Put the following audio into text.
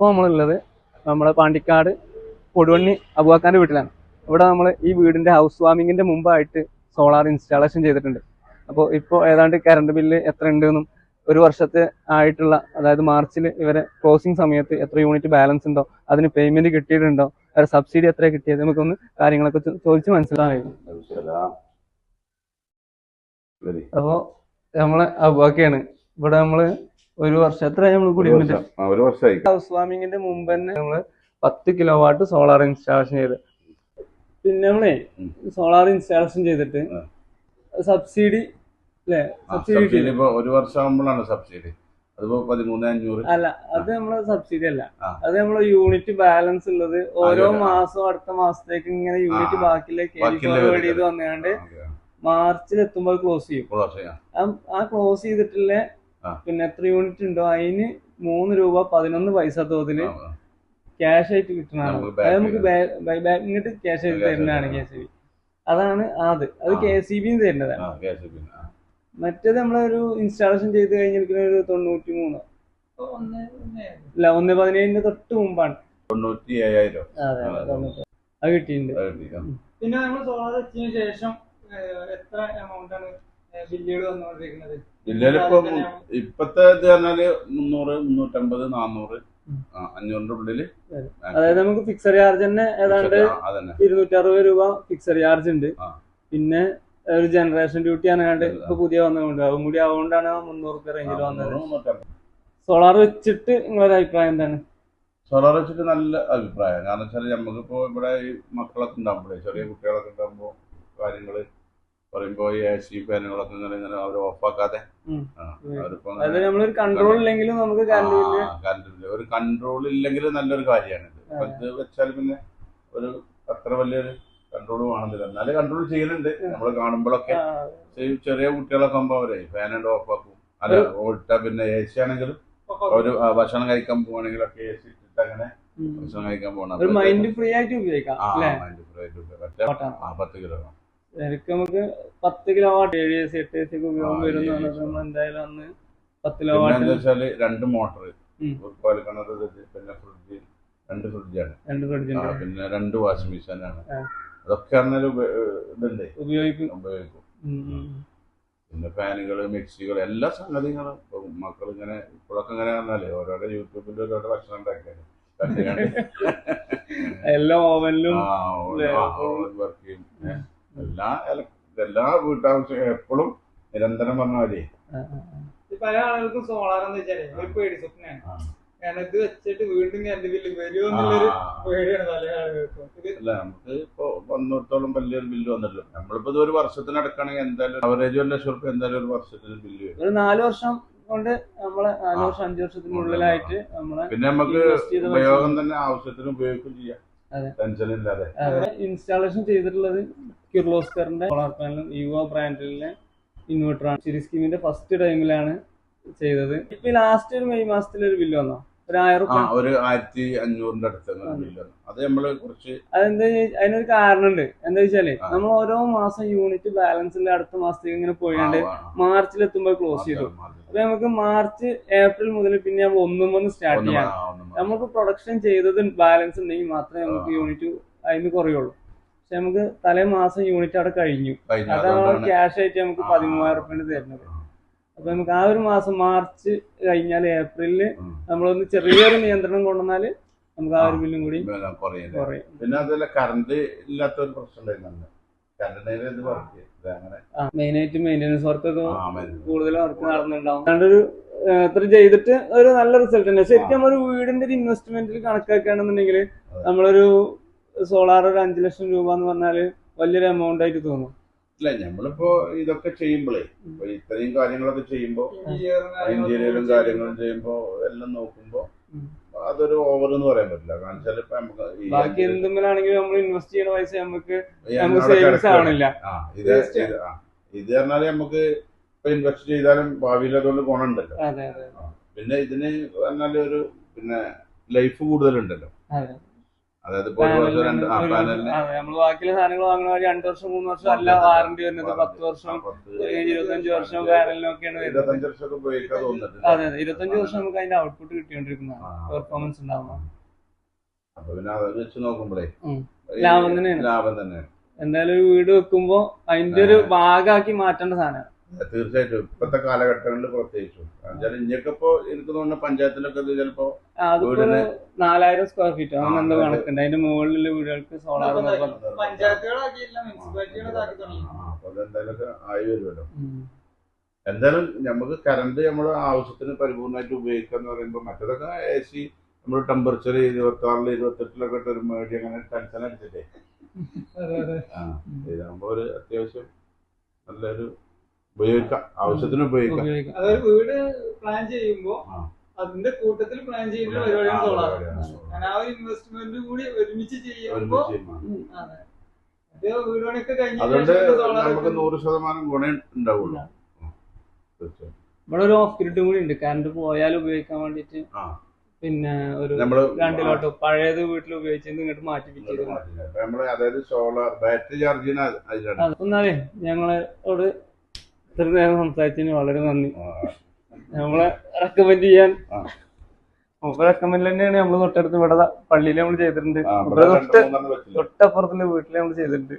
ഇപ്പോൾ നമ്മളുള്ളത് നമ്മുടെ പാണ്ടിക്കാട് കൊടുവണ്ണി അബുവാക്കാന്റെ വീട്ടിലാണ്. ഇവിടെ നമ്മൾ ഈ വീടിന്റെ ഹൗസ് വാമിങ്ങിന്റെ മുമ്പായിട്ട് സോളാർ ഇൻസ്റ്റാളേഷൻ ചെയ്തിട്ടുണ്ട്. അപ്പോൾ ഇപ്പോൾ ഏതാണ്ട് കറണ്ട് ബില്ല് എത്ര ഉണ്ടെന്നും ഒരു വർഷത്തെ ആയിട്ടുള്ള അതായത് മാർച്ചിൽ ഇവരെ ക്ലോസിംഗ് സമയത്ത് എത്ര യൂണിറ്റ് ബാലൻസ് ഉണ്ടോ അതിന് പേയ്മെന്റ് കിട്ടിയിട്ടുണ്ടോ അവരെ സബ്സിഡി എത്ര കിട്ടിയത് നമുക്കൊന്ന് കാര്യങ്ങളൊക്കെ ചോദിച്ച് മനസ്സിലാകും വരി. അപ്പോൾ നമ്മളെ അബുവാക്കയാണ്. ഇവിടെ നമ്മൾ ഒരു വർഷം. എത്ര നമ്മൾ ഒരു വർഷമായി ഹൗസ് വാമിങ്ങിന്റെ മുമ്പ് തന്നെ നമ്മൾ പത്ത് കിലോ വാട്ട് സോളാർ ഇൻസ്റ്റാളേഷൻ ചെയ്ത്. പിന്നെ നമ്മളെ സോളാർ ഇൻസ്റ്റാളേഷൻ ചെയ്തിട്ട് സബ്സിഡി അല്ലേ? സബ്സിഡി ഇപ്പൊ ഒരു വർഷം ആകുമ്പോഴാണ് സബ്സിഡി. അതിപ്പോ പതിമൂന്ന് അഞ്ഞൂറ്. അല്ല അത് നമ്മൾ സബ്സിഡി അല്ല. അത് നമ്മൾ യൂണിറ്റ് ബാലൻസ് ഉള്ളത് ഓരോ മാസവും അടുത്ത മാസത്തേക്ക് ഇങ്ങനെ യൂണിറ്റ് ബാക്കിയിലേക്ക്. ബാക്കിലേക്ക് ഫോർവേഡ് ചെയ്ത് വന്നുകൊണ്ട് മാർച്ചിൽ എത്തുമ്പോൾ ക്ലോസ് ചെയ്യും. ആ. ക്ലോസ് ചെയ്തിട്ടുള്ള. പിന്നെ എത്ര യൂണിറ്റ് ഉണ്ടോ? അതിന് മൂന്ന് രൂപ പതിനൊന്ന് പൈസ തോതിൽ. ക്യാഷ് ആയിട്ട് കിട്ടുന്നതാണ്. നമുക്ക് ബാങ്കിട്ട് അത് നമുക്ക് ബൈ- ബാക്ക് ഇങ്ങോട്ട് ക്യാഷ് ആയിട്ട് തരുന്നതാണ് കെ സി ബി അതാണ് അത് അത് ആ. കെ സി ബിയും തരുന്നതാണ്. മറ്റേത് നമ്മളൊരു ഇൻസ്റ്റാളേഷൻ ചെയ്ത് കഴിഞ്ഞിരിക്കുന്ന ഒരു തൊണ്ണൂറ്റി മൂന്ന് അല്ല ഒന്ന് പതിനേഴിന്റെ തൊട്ട് മുമ്പാണ്. തൊണ്ണൂറ്റി ഏഴായിരം അതെ കിട്ടിയിട്ടുണ്ട്. പിന്നെ നമ്മൾ സോളാർ വെച്ചതിന് ശേഷം എത്ര എമൗണ്ട് ആണ്? തന്നെയാണ്. ഇപ്പത്തെ ഇത് പറഞ്ഞാൽ മുന്നൂറ് മുന്നൂറ്റമ്പത് നാന്നൂറ്. അഞ്ഞൂറിന്റെ ഉള്ളിൽ അതായത് നമുക്ക് ഫിക്സഡ് ചാർജ് തന്നെ ഏതാണ്ട് ആ, അതന്നെ. ഇരുന്നൂറ്റി അറുപത് രൂപ ഫിക്സഡ് ചാർജ് ഉണ്ട്. പിന്നെ ഒരു ജനറേഷൻ ഡ്യൂട്ടി ആണ്. ഇപ്പൊ പുതിയ വന്നുകൊണ്ട് അതും കൂടി അതുകൊണ്ടാണ് മുന്നൂറ് റുപ്യ റേഞ്ചിൽ വന്നത്. സോളാർ വെച്ചിട്ട് നിങ്ങളൊരു അഭിപ്രായം എന്താണ്? സോളാർ വെച്ചിട്ട് നല്ല അഭിപ്രായം. കാരണം വെച്ചാൽ നമുക്കിപ്പോ ഇവിടെ ഈ മക്കളൊക്കെ ഉണ്ടാകുമ്പോഴേ ചെറിയ കുട്ടികളൊക്കെ ഉണ്ടാകുമ്പോ കാര്യങ്ങൾ പറയുമ്പോ ഈ സി ഫാനുകളൊക്കെ ഇങ്ങനെ ഇങ്ങനെ അവർ ഓഫാക്കാതെ. നമ്മളൊരു കൺട്രോൾ ഇല്ലെങ്കിലും നമുക്ക് കറണ്ട് ഇല്ല ഒരു കൺട്രോൾ ഇല്ലെങ്കിൽ നല്ലൊരു കാര്യമാണ് ഇത് ഇത് വെച്ചാൽ പിന്നെ ഒരു അത്ര വലിയൊരു കൺട്രോൾ വേണമെന്നില്ല. എന്നാലും കൺട്രോൾ ചെയ്യുന്നുണ്ട് നമ്മൾ കാണുമ്പോഴൊക്കെ ചെറിയ കുട്ടികളൊക്കെ ആകുമ്പോൾ അവരെ ഫാൻ ഓഫ് ആക്കും. അല്ല ഓട്ട പിന്നെ എ സി ആണെങ്കിലും ഒരു ഭക്ഷണം കഴിക്കാൻ പോവാണെങ്കിലൊക്കെ എ സി ഇട്ടിട്ട് അങ്ങനെ ഭക്ഷണം കഴിക്കാൻ പോകണം മൈൻഡ് ഫ്രീ ആയിട്ട് ഉപയോഗിക്കാം ആ മൈൻഡ് ഫ്രീ ആയിട്ട് ഉപയോഗിക്കാം. മറ്റേ ഓട്ടാണ്. ആ പത്ത് കിലോ ശരിക്കും നമുക്ക് പത്ത് കിലോ വാട്ട് ഏഴ് എ സി എട്ട് എ സി ഒക്കെ ഉപയോഗം വരും. എന്തായാലും അന്ന് പത്ത് കിലോ വാട്ട് വെച്ചാൽ രണ്ട് മോട്ടർ ഉം. പാലിക്കണത് പിന്നെ ഫ്രിഡ്ജ് രണ്ട് ഫ്രിഡ്ജാണ് രണ്ട് ഫ്രിഡ്ജ് പിന്നെ രണ്ട് വാഷിംഗ് മെഷീനാണ്. അതൊക്കെ പറഞ്ഞാൽ ഇതുണ്ട്. ഉപയോഗിക്കും. ഉപയോഗിക്കും. പിന്നെ ഫാനുകൾ മിക്സികൾ എല്ലാ സംഗതികളും മക്കൾ ഇങ്ങനെ ഇപ്പോഴൊക്കെ ഇങ്ങനെ പറഞ്ഞാലേ ഓരോരോ യൂട്യൂബിൽ ഓരോരോ ഭക്ഷണം ഉണ്ടാക്കിയാൽ. കണ്ടുകണ്ട് എല്ലാ ഓവനിലും ആ, ഓ- ആ, ഓവൻ വർക്ക് ചെയ്യും ഏ, എല്ലാ എല്ലാ വീട്ടാവശ്യം എപ്പോഴും നിരന്തരം പറഞ്ഞ മതി. പല ആളുകൾക്കും സോളാർ എന്ന് വെച്ചാൽ ഒരു പേടി സ്വപ്നമാണ് ആ. കാരണം ഇത് വെച്ചിട്ട് വീണ്ടും കറണ്ട് ബില്ല് വരുമോ എന്നുള്ളൊരു. പേടിയാണ് പല ആളുകൾക്കും. അല്ല നമുക്ക് ഇപ്പൊ വന്നിടത്തോളം വലിയൊരു ബില്ല് വന്നല്ലോ നമ്മളിപ്പോ ഇത് ഒരു വർഷത്തിന് അടക്കണമെങ്കിൽ എന്തായാലും അവറേജ് ഒരു ലക്ഷം റുപ്യ എന്തായാലും ഒരു വർഷത്തിന് ബില്ല് വരും. ഒരു നാല് വർഷം കൊണ്ട് നമ്മളെ നാല് വർഷം അഞ്ചു വർഷത്തിനുള്ളിലായിട്ട് നമ്മളെ പിന്നെ നമുക്ക് ഉപയോഗം തന്നെ ആവശ്യത്തിന് ഉപയോഗിക്കുകയും ചെയ്യാം. ഇൻസ്റ്റാളേഷൻ ചെയ്തിട്ടുള്ളത് കിർലോസ്കറിന്റെ സോളാർ പാനലും യുവ ബ്രാൻഡിലെ ഇൻവെർട്ടറാണ് ചിരി സ്കീമിന്റെ ഫസ്റ്റ് ടൈമിലാണ് ചെയ്തത്. ഇപ്പൊ ലാസ്റ്റ് ഒരു മെയ് മാസത്തിൽ ഒരു ബില്ല് വന്നോ? ഒരു റുപ്യ ആയിരത്തി അഞ്ഞൂറിന്റെ അടുത്ത് അതെ. നമ്മൾ കുറച്ച് അതെന്താ അതിനൊരു കാരണമുണ്ട് എന്താ വെച്ചാൽ നമ്മൾ ഓരോ മാസം യൂണിറ്റ് ബാലൻസിന്റെ അടുത്ത മാസത്തേക്ക് ഇങ്ങനെ പോയാണ്ട് മാർച്ചിൽ എത്തുമ്പോൾ ക്ലോസ് ചെയ്തു. അപ്പൊ നമുക്ക് മാർച്ച് ഏപ്രിൽ മുതൽ പിന്നെ നമ്മൾ ഒന്നും ഒന്ന് സ്റ്റാർട്ട് ചെയ്യാം. നമുക്ക് പ്രൊഡക്ഷൻ ചെയ്തത് ബാലൻസ് ഉണ്ടെങ്കിൽ മാത്രമേ നമുക്ക്. യൂണിറ്റ് അതിന് കുറയുള്ളൂ. പക്ഷെ നമുക്ക് തലേ മാസം യൂണിറ്റ് അവിടെ കഴിഞ്ഞു. അതാണ് ക്യാഷ് ആയിട്ട് നമുക്ക് പതിമൂവായിരം റുപ്യാണ് തരുന്നത്. അപ്പൊ നമുക്ക് ആ ഒരു മാസം മാർച്ച് കഴിഞ്ഞാൽ ഏപ്രിലിൽ ഉം. നമ്മളൊന്ന് ചെറിയൊരു നിയന്ത്രണം കൊണ്ടുവന്നാൽ നമുക്ക് ആ ഒരു ബില്ലും കൂടി പിന്നെ അതുപോലെ കുറയും. പിന്നെ അതല്ല കറണ്ട് ഇല്ലാത്ത ഒരു പ്രശ്നം ഉണ്ടായിരുന്നു വർക്ക് മെയിൻ ആയിട്ട് മെയിന്റെനൻസ് വർക്കൊക്കെ മതി. കൂടുതൽ വർക്ക് നടന്നുണ്ടാവും അതുകൊണ്ട് ഒരു ഇത്ര ചെയ്തിട്ട് ഒരു നല്ല റിസൾട്ട് ഉണ്ട് ശരിക്കും നമ്മൾ വീടിന്റെ ഒരു ഇൻവെസ്റ്റ്മെന്റിൽ കണക്കാക്കുകയാണെന്നുണ്ടെങ്കിൽ നമ്മളൊരു സോളാർ ഒരു അഞ്ചു ലക്ഷം രൂപ എന്ന് പറഞ്ഞാൽ വലിയൊരു എമൗണ്ട് ആയിട്ട് തോന്നും. ഇല്ല നമ്മളിപ്പോ ഇതൊക്കെ ചെയ്യുമ്പോഴേ ഇപ്പൊ ഇത്രയും കാര്യങ്ങളൊക്കെ ചെയ്യുമ്പോ എഞ്ചിനീയറിംഗും കാര്യങ്ങളും ചെയ്യുമ്പോ എല്ലാം നോക്കുമ്പോ അതൊരു ഓവർ എന്ന് പറയാൻ പറ്റില്ല. കാരണം വെച്ചാൽ ഇപ്പൊ നമുക്ക് ബാക്കി എന്തുമ്പോഴാണെങ്കിലും നമ്മൾ ഇൻവെസ്റ്റ് ചെയ്യുന്ന പൈസ നമുക്ക് സേവിങ്സ് ആവണില്ല ഇത് ഇത് പറഞ്ഞാൽ നമുക്ക് ഇപ്പൊ ഇൻവെസ്റ്റ് ചെയ്താലും ഭാവിയിൽ അതുകൊണ്ട് ഗുണമുണ്ടല്ലോ പിന്നെ ഇതിന് പറഞ്ഞാൽ ഒരു പിന്നെ ലൈഫ് കൂടുതലുണ്ടല്ലോ. അതായത് നമ്മൾ ബാക്കിയുള്ള സാധനങ്ങൾ വാങ്ങുന്ന രണ്ട് വർഷം മൂന്ന് വർഷം അല്ല വാറണ്ടി വരുന്നത്. പത്ത് വർഷം ഇരുപത്തഞ്ച് വർഷം. പാനലിനൊക്കെയാണ് വരുന്നത്. അതെ അതെ. ഇരുപത്തഞ്ച് വർഷം നമുക്ക് അതിന്റെ ഔട്ട്പുട്ട് കിട്ടിക്കൊണ്ടിരിക്കുന്നതാണ്. പെർഫോമൻസ് ഉണ്ടാവുന്നത് അപ്പൊ പിന്നെ അത് വെച്ച് നോക്കുമ്പോഴേ ലാഭം തന്നെയാണ്. ലാഭം തന്നെയാണ്. എന്തായാലും ഒരു വീട് വെക്കുമ്പോ അതിന്റെ ഒരു ഭാഗമാക്കി മാറ്റേണ്ട സാധനം തീർച്ചയായിട്ടും. ഇപ്പത്തെ കാലഘട്ടങ്ങളിൽ പ്രത്യേകിച്ചും. എന്നുവെച്ചാൽ ഇനിയൊക്കെ ഇപ്പൊ എനിക്ക് തോന്നുന്ന പഞ്ചായത്തിലൊക്കെ ഇത് ചിലപ്പോ വീടിന് നാലായിരം സ്ക്വയർ ഫീറ്റ് അങ്ങനെ എന്തോ കണക്കുണ്ട്? അതിന്റെ മുകളിലുള്ള വീടുകൾക്ക് സോളാർ അപ്പൊ അതെന്തായാലും ആയി വരുമല്ലോ. എന്തായാലും നമുക്ക് കറണ്ട് നമ്മുടെ ആവശ്യത്തിന് പരിപൂർണമായിട്ട് ഉപയോഗിക്കുക എന്ന് പറയുമ്പോൾ മറ്റേതൊക്കെ എ സി നമ്മൾ ടെമ്പറേച്ചർ ഇരുപത്തി ആറിൽ ഇരുപത്തെട്ടിലൊക്കെ ഇട്ട് ഒരു മേടി അങ്ങനെ ടെൻഷൻ അടിച്ചിട്ടേ. ആ ഇതാകുമ്പോ ഒരു അത്യാവശ്യം നല്ലൊരു ഉപയോഗിക്കാം. ആവശ്യത്തിന് ഉപയോഗിക്കാം. അതൊരു വീട് പ്ലാൻ ചെയ്യുമ്പോ അതിന്റെ കൂട്ടത്തിൽ പ്ലാൻ ചെയ്യുന്ന പരിപാടിയാണ് സോളാർ ആ ഒരു ഇൻവെസ്റ്റ്മെന്റ് കൂടി ഒരുമിച്ച് ചെയ്യുമ്പോൾ. അതുകൊണ്ട് നമുക്ക് നൂറ് ശതമാനം ഗുണം ഉണ്ടാവുള്ളൂ. ഇവിടെ ഒരു ഓഫ് ഗ്രിഡും കൂടി ഉണ്ട്. കറണ്ട് പോയാൽ ഉപയോഗിക്കാൻ വേണ്ടിട്ട് പിന്നെ ഒരു നമ്മൾ രണ്ടിലോട്ട് പഴയത് വീട്ടിൽ ഉപയോഗിച്ചത് ഇങ്ങോട്ട് മാറ്റി അതായത് സോളാർ ബാറ്ററി ചാർജ് അത്. ഞങ്ങളോട് ഇത്ര നേരം സംസാരിച്ചതിന് വളരെ നന്ദി. നമ്മളെ റെക്കമെൻഡ് ചെയ്യാൻ. മൂപ്പ റെക്കമെൻഡ് തന്നെയാണ് നമ്മൾ തൊട്ടടുത്ത് ഇവിടെ പള്ളിയിൽ നമ്മൾ ചെയ്തിട്ടുണ്ട്. തൊട്ടപ്പുറത്തുള്ള വീട്ടിൽ നമ്മൾ ചെയ്തിട്ടുണ്ട്.